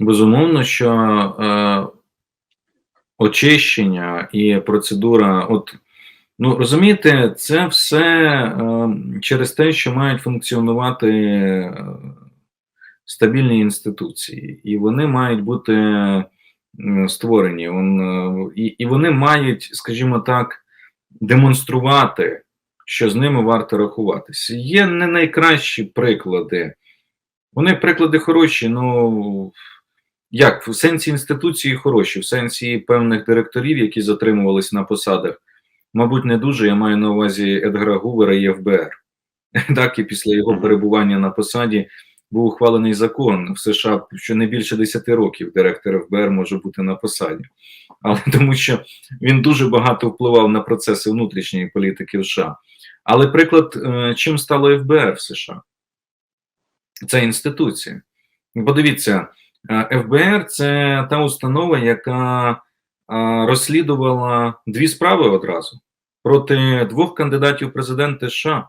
Безумовно, що е, очищення і процедура, от ну розумієте, це все е, через те, що мають функціонувати е, стабільні інституції, і вони мають бути створені. Он, е, і, і вони мають, скажімо так, демонструвати, що з ними варто рахуватися. Є не найкращі приклади. Вони приклади хороші, ну як в сенсі інституції хороші, в сенсі певних директорів, які затримувались на посадах, мабуть, не дуже. Я маю на увазі Едгара Гувера і ФБР. Так, і після його перебування на посаді був ухвалений закон в США, що не більше 10 років директор ФБР може бути на посаді, але тому що він дуже багато впливав на процеси внутрішньої політики в США. Але приклад, е, чим стало ФБР в США? Це інституція. Подивіться, ФБР це та установа, яка е, розслідувала дві справи одразу проти двох кандидатів в президенти США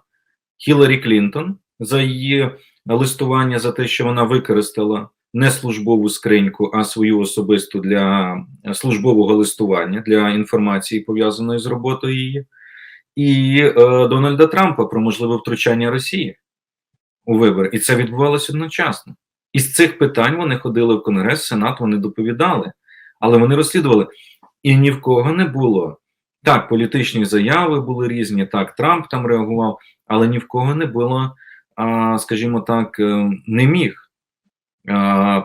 Хіларі Клінтон за її листування за те, що вона використала не службову скриньку, а свою особисту для службового листування для інформації, пов'язаної з роботою її, і е, Дональда Трампа про можливе втручання Росії у вибори. І це відбувалося одночасно. Із цих питань вони ходили в Конгрес, Сенат, вони доповідали, але вони розслідували. І ні в кого не було. Так, політичні заяви були різні, так, Трамп там реагував, але ні в кого не було, скажімо так, е, не міг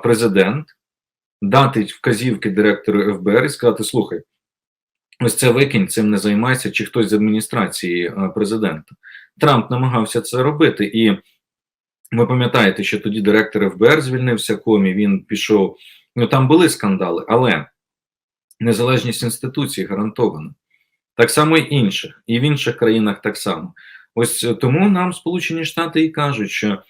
президент дати вказівки директору ФБР і сказати: слухай, ось це викинь, цим не займайся, чи хтось з адміністрації президента. Трамп намагався це робити, і ви пам'ятаєте, що тоді директор ФБР звільнився комі, він пішов. Ну там були скандали, але незалежність інституцій гарантована. Так само і інших, і в інших країнах так само. Ось тому нам Сполучені Штати і кажуть, що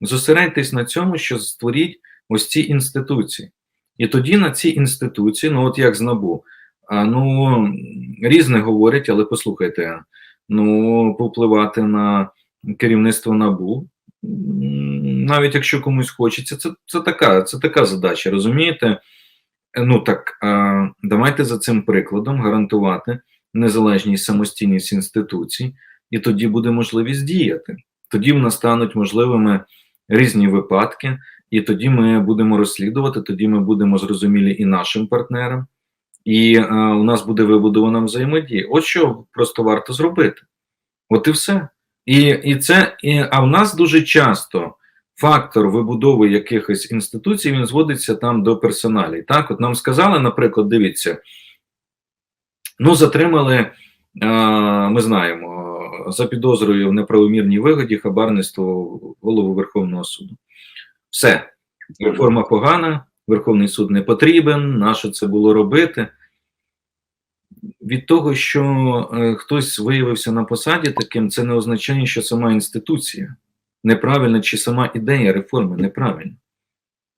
зосередьтесь на цьому, що створіть ось ці інституції. І тоді на ці інституції, ну от як з НАБУ, ну різне говорять, але послухайте, ну повпливати на керівництво НАБУ, навіть якщо комусь хочеться, це це така це така задача, розумієте? Ну так давайте за цим прикладом гарантувати незалежність самостійність інституцій, і тоді буде можливість діяти. Тоді в нас стануть можливими різні випадки, і тоді ми будемо розслідувати, тоді ми будемо зрозумілі і нашим партнерам, і а, у нас буде вибудована взаємодія. От що просто варто зробити. От і все. І і це, і, А в нас дуже часто фактор вибудови якихось інституцій він зводиться там до персоналів. Так, от нам сказали, наприклад, дивіться, ну, затримали, а, ми знаємо, за підозрою в неправомірній вигоді хабарництво голову Верховного суду. Все, реформа погана, Верховний суд не потрібен, наше це було робити від того, що е, хтось виявився на посаді таким, це не означає, що сама інституція неправильна чи сама ідея реформи неправильна.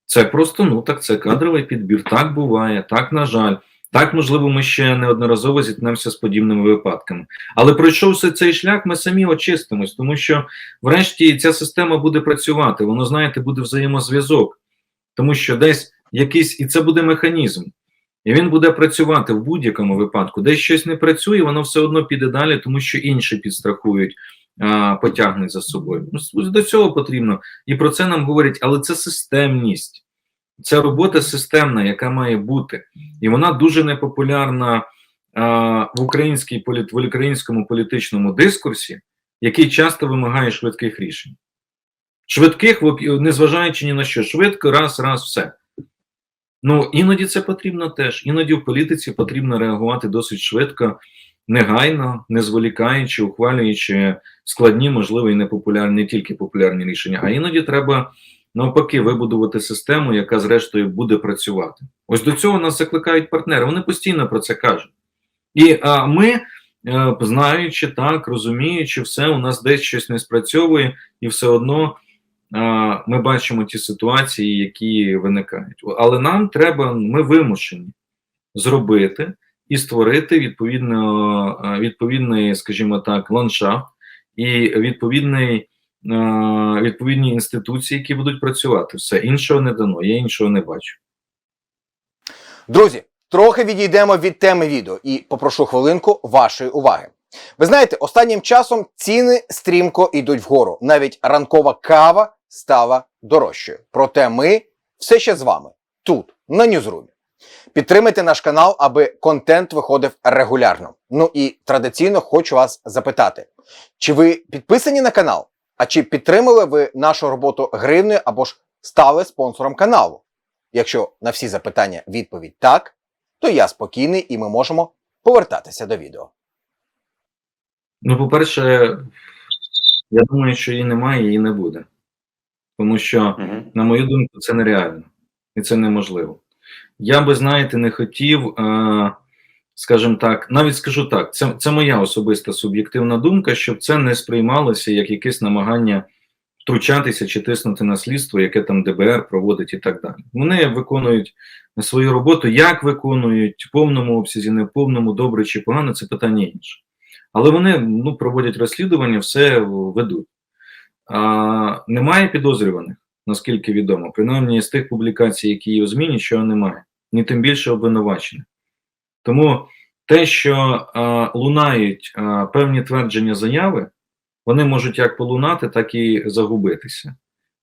Це просто ну так, це кадровий підбір. Так буває, так, на жаль. Так, можливо, ми ще неодноразово зіткнемося з подібними випадками. Але пройшовши цей шлях, ми самі очистимось, тому що, врешті, ця система буде працювати. Воно, знаєте, буде взаємозв'язок, тому що десь якийсь і це буде механізм. І він буде працювати в будь-якому випадку. Десь щось не працює, воно все одно піде далі, тому що інші підстрахують, потягнуть за собою. Ну, До цього потрібно. І про це нам говорять, але це системність, це робота системна, яка має бути. І вона дуже непопулярна в українській в українському політичному дискурсі, який часто вимагає швидких рішень. Швидких, незважаючи ні на що, швидко, раз, раз, все. Ну іноді це потрібно теж. Іноді в політиці потрібно реагувати досить швидко, негайно, не зволікаючи, ухвалюючи складні, можливо, і непопулярні, не тільки популярні рішення, а іноді треба навпаки вибудувати систему, яка, зрештою, буде працювати. Ось до цього нас закликають партнери. Вони постійно про це кажуть. І а ми, е, знаючи так, розуміючи, все, у нас десь щось не спрацьовує, і все одно ми бачимо ті ситуації, які виникають. Але нам треба, ми вимушені зробити і створити відповідно, відповідний, скажімо так, ландшафт і відповідний. Відповідні інституції, які будуть працювати, все іншого не дано, я іншого не бачу. Друзі, трохи відійдемо від теми відео і попрошу хвилинку вашої уваги. Ви знаєте, останнім часом ціни стрімко йдуть вгору. Навіть ранкова кава стала дорожчою. Проте ми все ще з вами тут, на Ньюзрумі. Підтримайте наш канал, аби контент виходив регулярно. Ну і традиційно хочу вас запитати: чи ви підписані на канал? А чи підтримали ви нашу роботу гривнею або ж стали спонсором каналу? Якщо на всі запитання відповідь так, то я спокійний і ми можемо повертатися до відео. Ну, по-перше, я думаю, що її немає, її не буде. Тому що, на мою думку, це нереально і це неможливо. Я би, знаєте, не хотів, е, скажімо так, навіть скажу так, це, це моя особиста суб'єктивна думка, щоб це не сприймалося як якесь намагання втручатися чи тиснути на слідство, яке там ДБР проводить і так далі. Вони виконують свою роботу, як виконують, в повному обсязі, не в повному, добре чи погано, це питання інше. Але вони ну, проводять розслідування, все ведуть. Немає підозрюваних, наскільки відомо. Принаймні з тих публікацій, які є у ЗМІ, нічого немає, ні тим більше обвинувачених. Тому те, що а, лунають а, певні твердження заяви, вони можуть як полунати, так і загубитися.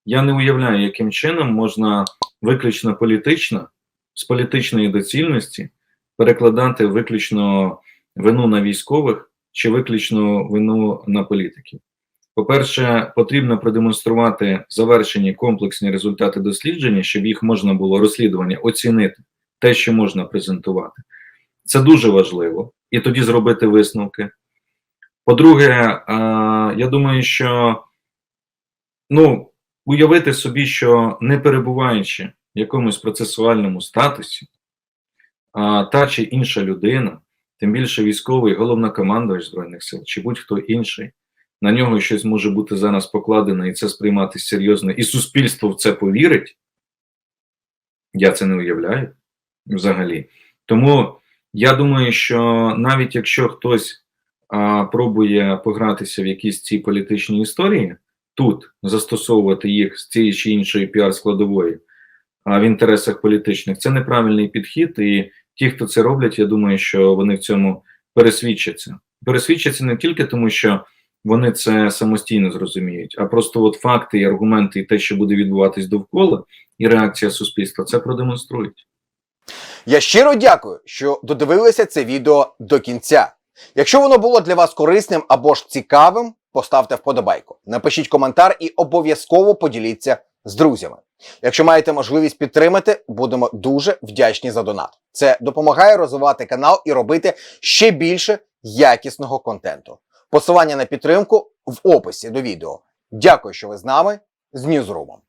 Я не уявляю, яким чином можна виключно політично, з політичної доцільності перекладати виключно вину на військових чи виключно вину на політиків. По-перше, потрібно продемонструвати завершені комплексні результати дослідження, щоб їх можна було розслідування оцінити те, що можна презентувати. Це дуже важливо, і тоді зробити висновки. По-друге, я думаю, що ну, уявити собі, що не перебуваючи в якомусь процесуальному статусі, та чи інша людина, тим більше військовий головнокомандувач Збройних сил, чи будь-хто інший, на нього щось може бути зараз покладено і це сприймати серйозно, і суспільство в це повірить. Я це не уявляю взагалі. Тому я думаю, що навіть якщо хтось а, пробує погратися в якісь ці політичні історії, тут застосовувати їх з цієї чи іншої піар-складової в інтересах політичних, це неправильний підхід. І ті, хто це роблять, я думаю, що вони в цьому пересвідчаться. Пересвідчаться не тільки тому, що вони це самостійно зрозуміють, а просто от факти і аргументи, і те, що буде відбуватись довкола, і реакція суспільства, це продемонструють. Я щиро дякую, що додивилися це відео до кінця. Якщо воно було для вас корисним або ж цікавим, поставте вподобайку, напишіть коментар і обов'язково поділіться з друзями. Якщо маєте можливість підтримати, будемо дуже вдячні за донат. Це допомагає розвивати канал і робити ще більше якісного контенту. Посилання на підтримку в описі до відео. Дякую, що ви з нами з Ньюзрумом.